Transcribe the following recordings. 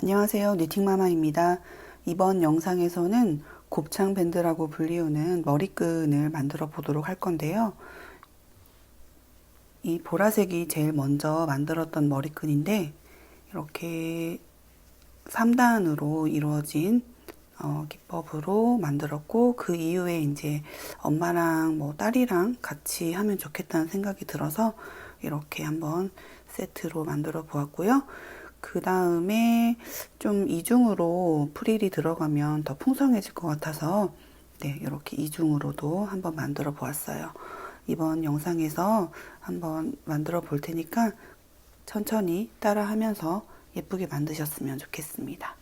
안녕하세요. 니팅마마입니다. 이번 영상에서는 곱창 밴드라고 불리우는 머리끈을 만들어 보도록 할 건데요. 이 보라색이 제일 먼저 만들었던 머리끈인데 이렇게 3단으로 이루어진 어, 기법으로 만들었고 그 이후에 이제 엄마랑 뭐 딸이랑 같이 하면 좋겠다는 생각이 들어서 이렇게 한번 세트로 만들어 보았고요. 그 다음에 좀 이중으로 프릴이 들어가면 더 풍성해질 것 같아서 네, 이렇게 이중으로도 한번 만들어 보았어요. 이번 영상에서 한번 만들어 볼 테니까 천천히 따라 하면서 예쁘게 만드셨으면 좋겠습니다.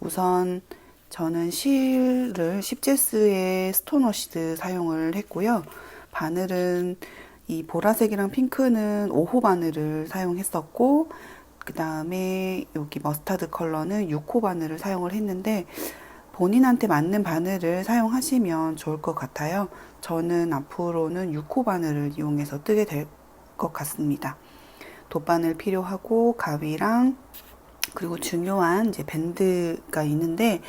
우선 저는 실을 십제스의 스톤워시드 사용을 했고요. 바늘은 이 보라색이랑 핑크는 5호 바늘을 사용했었고 그 다음에 여기 머스타드 컬러는 6호 바늘을 사용을 했는데 본인한테 맞는 바늘을 사용하시면 좋을 것 같아요. 저는 앞으로는 6호 바늘을 이용해서 뜨게 될 것 같습니다. 돗바늘 필요하고 가위랑 그리고 중요한 이제 밴드가 있는데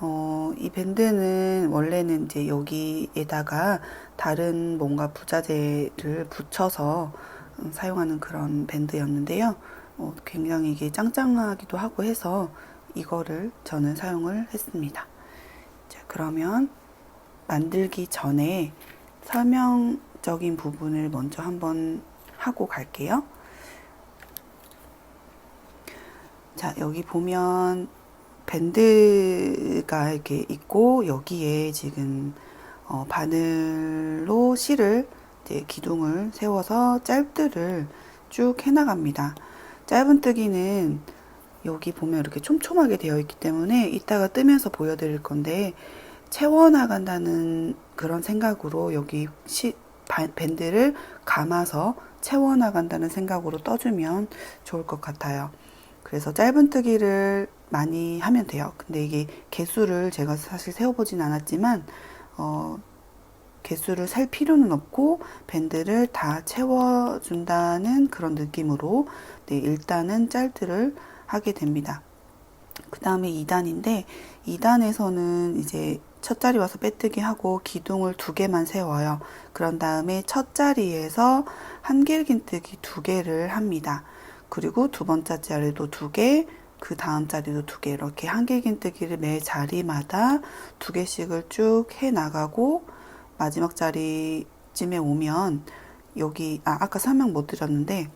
어, 이 밴드는 원래는 이제 여기에다가 다른 뭔가 부자재를 붙여서 음, 사용하는 그런 밴드였는데요. 어, 굉장히 이게 짱짱하기도 하고 해서 이거를 저는 사용을 했습니다. 자, 그러면 만들기 전에 설명적인 부분을 먼저 한번 하고 갈게요. 자, 여기 보면 밴드가 이렇게 있고 여기에 지금 어, 바늘로 실을 기둥을 세워서 짤들을 쭉 해나갑니다. 짧은뜨기는 여기 보면 이렇게 촘촘하게 되어 있기 때문에 이따가 뜨면서 보여드릴 건데 채워나간다는 그런 생각으로 여기 시, 바, 밴드를 감아서 채워나간다는 생각으로 떠주면 좋을 것 같아요. 그래서 짧은뜨기를 많이 하면 돼요. 근데 이게 개수를 제가 사실 세워보진 않았지만 어, 개수를 셀 필요는 없고 밴드를 다 채워준다는 그런 느낌으로 네, 일단은 짤들을 하게 됩니다. 그 다음에 2단인데 2단에서는 이제 첫 자리 와서 빼뜨기 하고 기둥을 두 개만 세워요. 그런 다음에 첫 자리에서 한길긴뜨기 두 개를 합니다. 그리고 두 번째 자리도 두 개, 그 다음 자리도 두 개, 이렇게 한길긴뜨기를 매 자리마다 두 개씩을 쭉 해 나가고 마지막 자리쯤에 오면 여기, 아, 아까 설명 못 드렸는데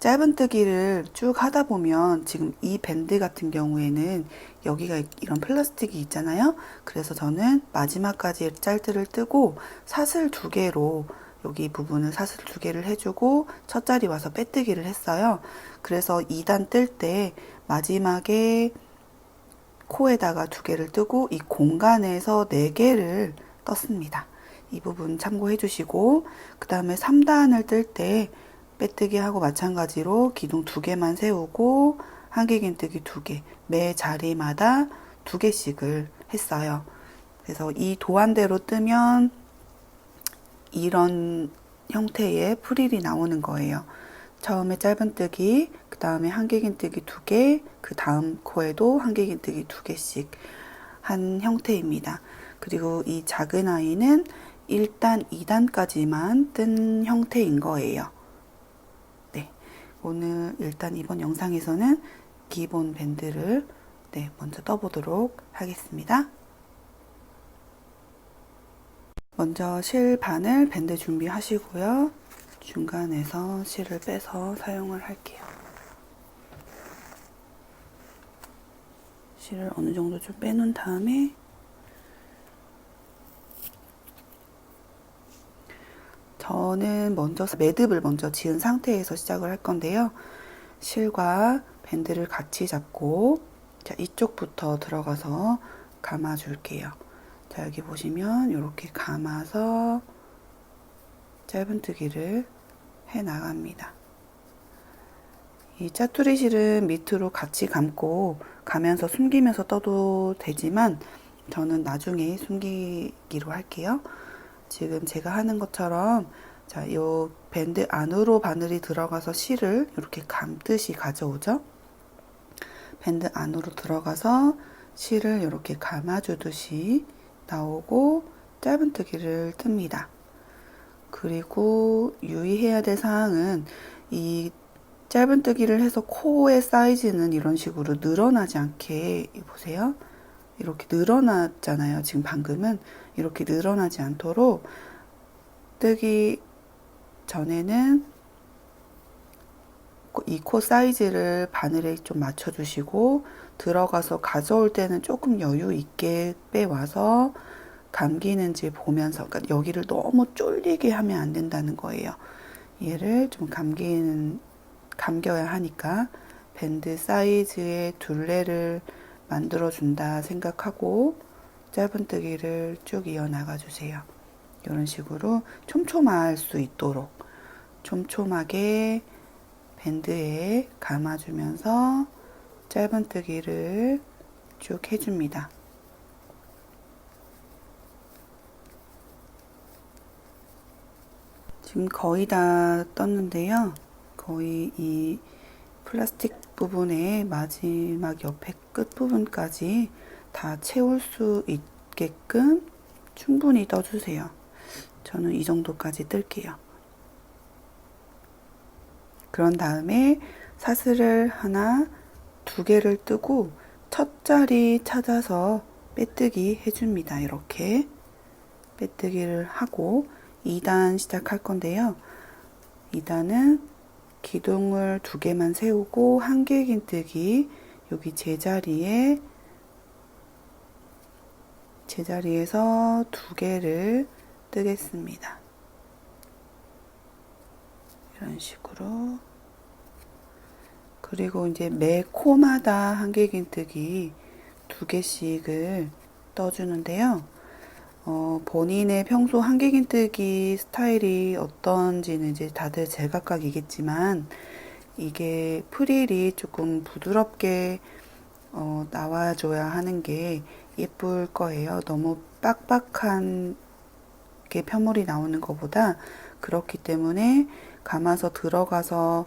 짧은뜨기를 쭉 하다 보면 지금 이 밴드 같은 경우에는 여기가 이런 플라스틱이 있잖아요. 그래서 저는 마지막까지 짤들을 뜨고 사슬 두 개로 여기 부분을 사슬 두 개를 해주고 첫 자리 와서 빼뜨기를 했어요. 그래서 2단 뜰 때 마지막에 코에다가 두 개를 뜨고 이 공간에서 네 개를 떴습니다. 이 부분 참고해 주시고 그 다음에 3단을 뜰 때 빼뜨기 하고 마찬가지로 기둥 두 개만 세우고 한길긴뜨기 두 개, 매 자리마다 두 개씩을 했어요. 그래서 이 도안대로 뜨면 이런 형태의 프릴이 나오는 거예요. 처음에 짧은뜨기, 그 다음에 한길긴뜨기 두 개, 그 다음 코에도 한길긴뜨기 두 개씩 한 형태입니다. 그리고 이 작은 아이는 1단, 2단까지만 뜬 형태인 거예요. 네. 오늘 일단 이번 영상에서는 기본 밴드를 네, 먼저 떠보도록 하겠습니다. 먼저 실 바늘 밴드 준비하시고요. 중간에서 실을 빼서 사용을 할게요. 실을 어느 정도 좀 빼놓은 다음에 저는 먼저 매듭을 먼저 지은 상태에서 시작을 할 건데요. 실과 밴드를 같이 잡고 자, 이쪽부터 들어가서 감아 줄게요. 자, 여기 보시면 이렇게 감아서 짧은뜨기를 해 나갑니다. 이 짜투리 실은 밑으로 같이 감고 가면서 숨기면서 떠도 되지만 저는 나중에 숨기기로 할게요. 지금 제가 하는 것처럼 자, 요 밴드 안으로 바늘이 들어가서 실을 이렇게 감듯이 가져오죠. 밴드 안으로 들어가서 실을 이렇게 감아주듯이 나오고 짧은뜨기를 뜹니다. 그리고 유의해야 될 사항은 이 짧은뜨기를 해서 코의 사이즈는 이런 식으로 늘어나지 않게 보세요. 이렇게 늘어났잖아요. 지금 방금은 이렇게 늘어나지 않도록 뜨기 전에는 이 코 사이즈를 바늘에 좀 맞춰주시고 들어가서 가져올 때는 조금 여유 있게 빼와서 감기는지 보면서 그러니까 여기를 너무 쫄리게 하면 안 된다는 거예요. 얘를 좀 감기는 감겨야 하니까 밴드 사이즈의 둘레를 만들어 준다 생각하고 짧은뜨기를 쭉 이어나가 주세요. 이런 식으로 촘촘할 수 있도록 촘촘하게 밴드에 감아주면서 짧은뜨기를 쭉 해줍니다. 지금 거의 다 떴는데요. 거의 이 플라스틱 부분의 마지막 옆에 끝 부분까지 다 채울 수 있게끔 충분히 떠주세요. 저는 이 정도까지 뜰게요. 그런 다음에 사슬을 하나, 두 개를 뜨고 첫 자리 찾아서 빼뜨기 해줍니다. 이렇게 빼뜨기를 하고 2단 시작할 건데요. 2단은 기둥을 두 개만 세우고 한 개 긴뜨기 여기 제자리에 제자리에서 두 개를 뜨겠습니다. 이런 식으로 그리고 이제 매 코마다 한개 긴뜨기 두 개씩을 떠주는데요. 어, 본인의 평소 한길긴뜨기 스타일이 어떤지는 이제 다들 제각각이겠지만 이게 프릴이 조금 부드럽게 어, 나와줘야 하는 게 예쁠 거예요. 너무 빡빡한 게 편물이 나오는 것보다 그렇기 때문에 감아서 들어가서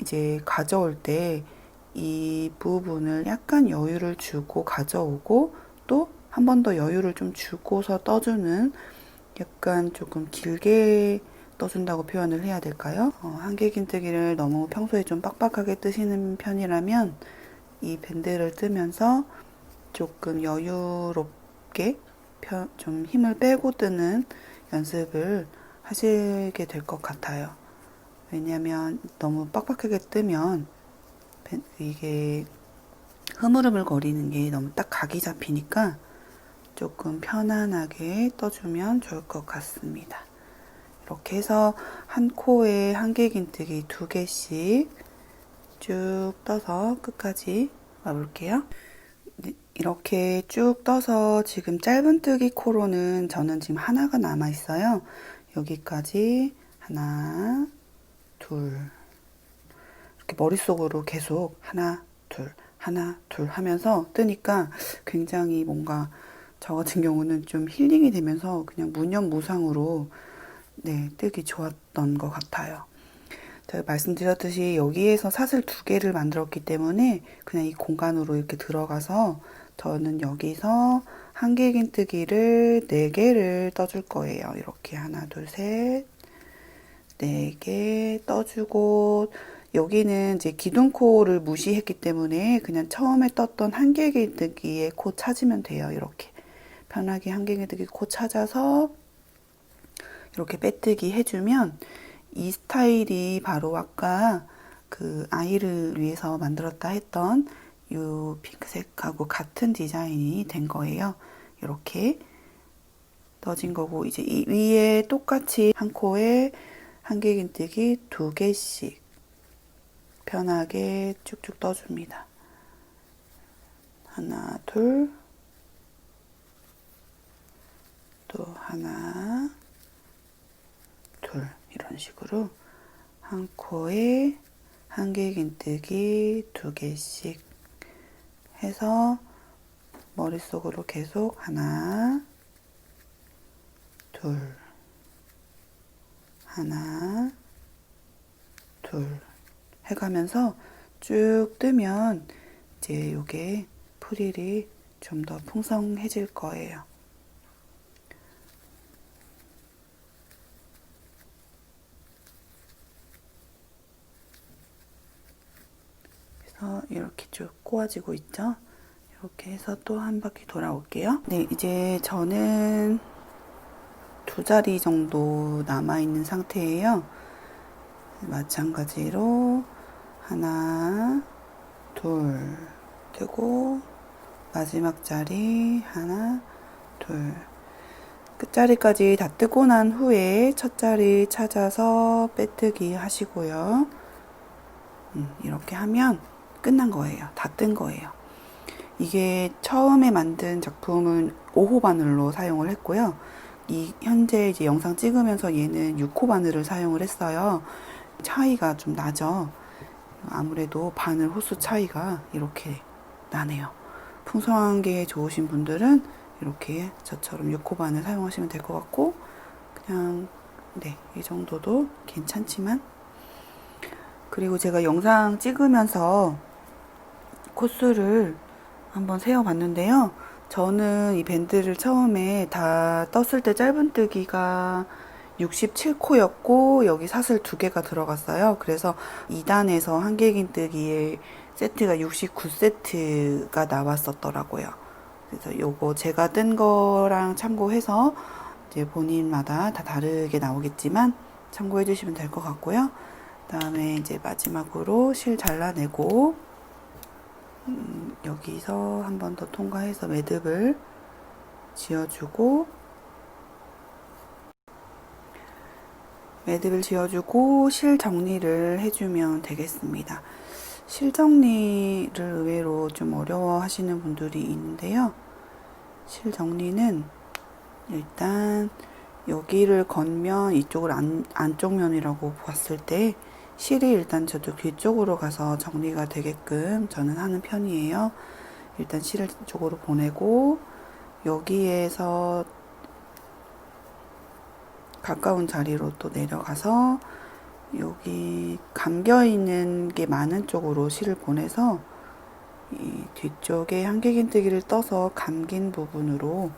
이제 가져올 때 이 부분을 약간 여유를 주고 가져오고 또 한 번 더 여유를 좀 주고서 떠주는 약간 조금 길게 떠준다고 표현을 해야 될까요? 어, 한길긴뜨기를 너무 평소에 좀 빡빡하게 뜨시는 편이라면 이 밴드를 뜨면서 조금 여유롭게 좀 힘을 빼고 뜨는 연습을 하시게 될 것 같아요. 왜냐하면 너무 빡빡하게 뜨면 이게 흐물흐물 거리는 게 너무 딱 각이 잡히니까 조금 편안하게 떠주면 좋을 것 같습니다. 이렇게 해서 한 코에 한개 긴뜨기 두 개씩 쭉 떠서 끝까지 와볼게요. 네, 이렇게 쭉 떠서 지금 짧은뜨기 코로는 저는 지금 하나가 남아 있어요. 여기까지 하나, 둘 이렇게 머릿속으로 계속 하나, 둘, 하나, 둘 하면서 뜨니까 굉장히 뭔가 저 같은 경우는 좀 힐링이 되면서 그냥 무념무상으로 네, 뜨기 좋았던 것 같아요. 제가 말씀드렸듯이 여기에서 사슬 두 개를 만들었기 때문에 그냥 이 공간으로 이렇게 들어가서 저는 여기서 한길긴 뜨기를 네 개를 떠줄 거예요. 이렇게 하나, 둘, 셋, 네 개 떠주고 여기는 이제 기둥코를 무시했기 때문에 그냥 처음에 떴던 한길긴 뜨기의 코 찾으면 돼요. 이렇게. 편하게 한갱이득이 코 찾아서 이렇게 빼뜨기 해주면 이 스타일이 바로 아까 그 아이를 위해서 만들었다 했던 이 핑크색하고 같은 디자인이 된 거예요. 이렇게 떠진 거고 이제 이 위에 똑같이 한 코에 한길긴뜨기 두 개씩 편하게 쭉쭉 떠줍니다. 하나, 둘, 또 하나, 둘 이런 식으로 한 코에 한 개 긴뜨기 두 개씩 해서 머릿속으로 계속 하나, 둘, 하나, 둘 해가면서 쭉 뜨면 이제 요게 프릴이 좀 더 풍성해질 거예요. 그래서 이렇게 쭉 꼬아지고 있죠. 이렇게 해서 또 한 바퀴 돌아올게요. 네, 이제 저는 두 자리 정도 남아있는 상태예요. 마찬가지로 하나, 둘, 뜨고 마지막 자리 하나, 둘. 끝자리까지 다 뜨고 난 후에 첫 자리 찾아서 빼뜨기 하시고요. 음, 이렇게 하면 끝난 거예요. 다 뜬 거예요. 이게 처음에 만든 작품은 5호 바늘로 사용을 했고요. 이 현재 이제 영상 찍으면서 얘는 6호 바늘을 사용을 했어요. 차이가 좀 나죠. 아무래도 바늘 호수 차이가 이렇게 나네요. 풍성한 게 좋으신 분들은 이렇게 저처럼 6호 바늘 사용하시면 될 것 같고 그냥 네, 이 정도도 괜찮지만 그리고 제가 영상 찍으면서 코스를 한번 세어봤는데요. 저는 이 밴드를 처음에 다 떴을 때 짧은뜨기가 67코였고 여기 사슬 두 개가 들어갔어요. 그래서 2단에서 한길긴뜨기의 세트가 69세트가 나왔었더라고요. 그래서 요거 제가 뜬 거랑 참고해서 이제 본인마다 다 다르게 나오겠지만 참고해 주시면 될 것 같고요. 그 다음에 이제 마지막으로 실 잘라내고 음, 여기서 한 번 더 통과해서 매듭을 지어주고 매듭을 지어주고 실 정리를 해주면 되겠습니다. 실 정리를 의외로 좀 어려워 하시는 분들이 있는데요. 실 정리는 일단 여기를 건면 이쪽을 안, 안쪽 면이라고 봤을 때 실이 일단 저쪽 뒤쪽으로 가서 정리가 되게끔 저는 하는 편이에요. 일단 실을 쪽으로 보내고 여기에서 가까운 자리로 또 내려가서 여기 감겨 있는 게 많은 쪽으로 실을 보내서 이 뒤쪽에 한길긴뜨기를 떠서 감긴 부분으로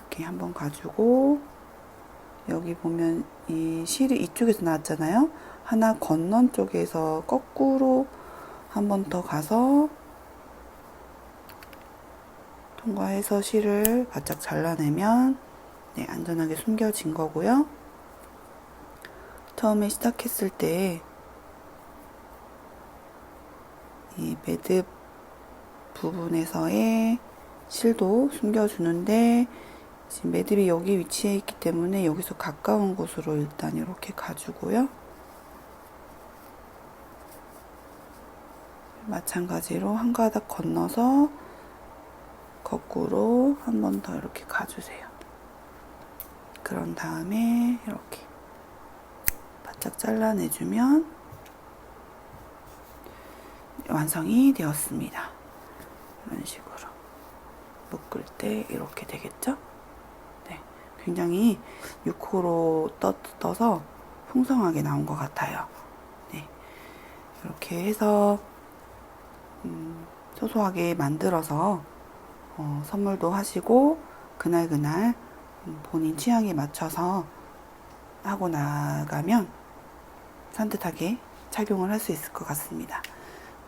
이렇게 한번 가지고 여기 보면 이 실이 이쪽에서 나왔잖아요. 하나 건넌 쪽에서 거꾸로 한 번 더 가서 통과해서 실을 바짝 잘라내면 네, 안전하게 숨겨진 거고요. 처음에 시작했을 때 이 매듭 부분에서의 실도 숨겨주는데 지금 매듭이 여기 위치해 있기 때문에 여기서 가까운 곳으로 일단 이렇게 가주고요. 마찬가지로 한 가닥 건너서 거꾸로 한 번 더 이렇게 가주세요. 그런 다음에 이렇게 바짝 잘라내주면 완성이 되었습니다. 이런 식으로 묶을 때 이렇게 되겠죠? 네, 굉장히 6호로 떠, 떠서 풍성하게 나온 것 같아요. 네, 이렇게 해서 음, 소소하게 만들어서 어, 선물도 하시고 그날 그날 음, 본인 취향에 맞춰서 하고 나가면 산뜻하게 착용을 할 수 있을 것 같습니다.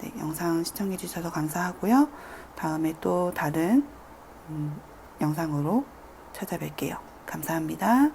네, 영상 시청해 주셔서 감사하고요. 다음에 또 다른 음, 영상으로 찾아뵐게요. 감사합니다.